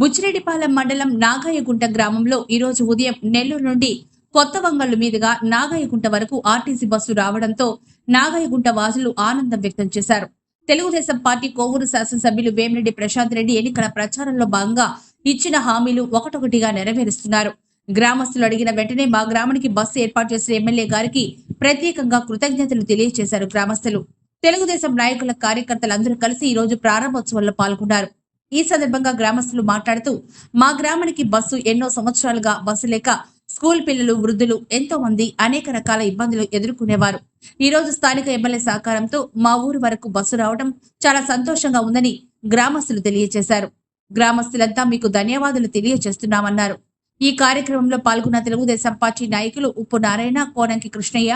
బుచ్చిరెడ్డిపాలెం మండలం నాగాయగుంట గ్రామంలో ఈరోజు ఉదయం నెల్లూరు నుండి కొత్త వంగళ్ళు మీదుగా నాగాయగుంట వరకు ఆర్టీసీ బస్సు రావడంతో నాగాయగుంట వాసులు ఆనందం వ్యక్తం చేశారు. తెలుగుదేశం పార్టీ కోవూరు శాసనసభ్యులు వేమిరెడ్డి ప్రశాంత్ రెడ్డి ఎన్నికల ప్రచారంలో భాగంగా ఇచ్చిన హామీలు ఒకటొకటిగా నెరవేరుస్తున్నారు. గ్రామస్తులు అడిగిన వెంటనే మా గ్రామానికి బస్సు ఏర్పాటు చేసిన ఎమ్మెల్యే గారికి ప్రత్యేకంగా కృతజ్ఞతలు తెలియజేశారు గ్రామస్తులు. తెలుగుదేశం నాయకుల కార్యకర్తలందరూ కలిసి ఈ రోజు ప్రారంభోత్సవంలో పాల్గొన్నారు. ఈ సందర్భంగా గ్రామస్తులు మాట్లాడుతూ మా గ్రామానికి బస్సు ఎన్నో సంవత్సరాలుగా బస్సు లేక స్కూల్ పిల్లలు వృద్ధులు ఎంతో మంది అనేక రకాల ఇబ్బందులు ఎదుర్కొనేవారు. ఈ రోజు స్థానిక ఎమ్మెల్యే సహకారంతో మా ఊరు వరకు బస్సు రావడం చాలా సంతోషంగా ఉందని గ్రామస్తులు తెలియజేశారు. గ్రామస్తులంతా మీకు ధన్యవాదాలు తెలియజేస్తున్నామన్నారు. ఈ కార్యక్రమంలో పాల్గొన్న తెలుగుదేశం పార్టీ నాయకులు ఉప్పు నారాయణ కోనంకి కృష్ణయ్య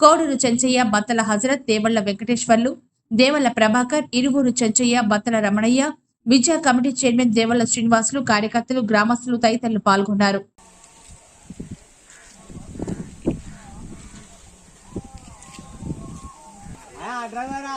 కోడూరు చెంచయ్య బత్తల హజరత్ దేవళ్ళ వెంకటేశ్వర్లు దేవళ్ళ ప్రభాకర్ ఇరువురు చెంచయ్య బత్తల రమణయ్య విద్యా కమిటీ చైర్మన్ దేవళ్ళ శ్రీనివాసులు కార్యకర్తలు గ్రామస్తులు తదితరులు పాల్గొన్నారు. ఆ, డ్రైవరా.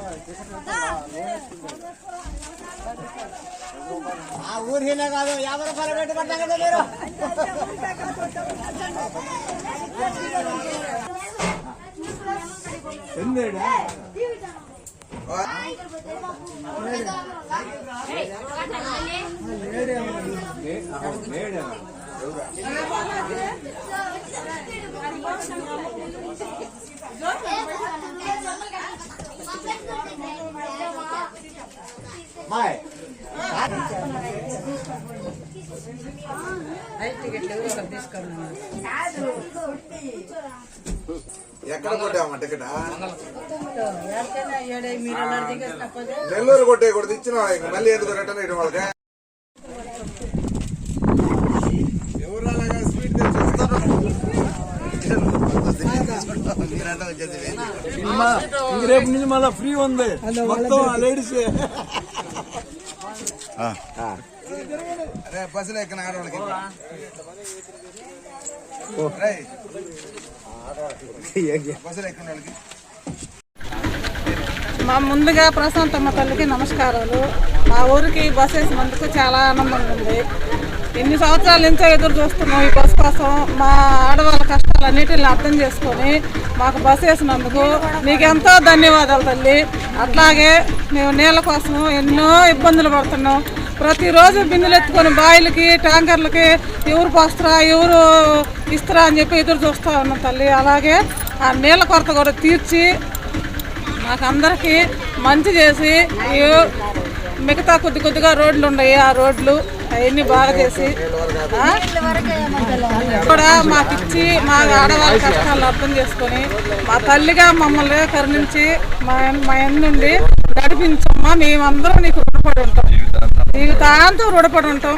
గారు రండి సార్ లా, బయట రా ఒకరు ఎక్కండి ఆ, ఎక్కండి మాయ్ ఎక్కడ కొట్టామా టికెట్ నెల్లూరు కొట్టే కూడా ఇచ్చిన మళ్ళీ ఎందుకు రిటర్న్ ఇవ్వడం వాళ్ళకి? ఎవరు అలాగా స్వీట్ తెచ్చిస్తారు? ఇంక రేపు నుంచి మళ్ళీ ఫ్రీ ఉంది. మొత్తం లేడీస్ అరే బస్సులో ఎక్కిన ఆడవాళ్ళకి రేయ్. బస్సులో ఎక్కిన వాళ్ళకి. మా ముందుగా ప్రశాంతమ్మ తల్లికి నమస్కారాలు. మా ఊరికి బస్ వేసినందుకు చాలా ఆనందంగా ఉంది. ఎన్ని సంవత్సరాల నుంచో ఎదురు చూస్తున్నాం ఈ బస్ కోసం. మా ఆడవాళ్ళ కష్టాలన్నిటిని అర్థం చేసుకొని మాకు బస్ వేసినందుకు నీకెంతో ఎంతో ధన్యవాదాలు తల్లి. అట్లాగే మేము నీళ్ళ కోసం ఎన్నో ఇబ్బందులు పడుతున్నాం. ప్రతిరోజు బిందెలు ఎత్తుకొని బాయిలకి ట్యాంకర్లకి ఎవరు పోస్తారా ఎవరు ఇస్తారా అని చెప్పి ఎదురు చూస్తూ ఉన్నాం తల్లి. అలాగే ఆ నీళ్ళ కొరత కూడా తీర్చి మాకు అందరికీ మంచి చేసి మిగతా కొద్ది కొద్దిగా రోడ్లు ఉన్నాయి. ఆ రోడ్లు అవన్నీ బాగా చేసి కూడా మాకు ఇచ్చి మా ఆడవాళ్ళ కష్టాలను అర్థం చేసుకొని మా తల్లిగా మమ్మల్ని కరుణించి మా మా నుండి నడిపించమ్మా. మేమందరం నీకు రుణపడి ఉంటాం. జీవితాంతం రుణపడి ఉంటాం.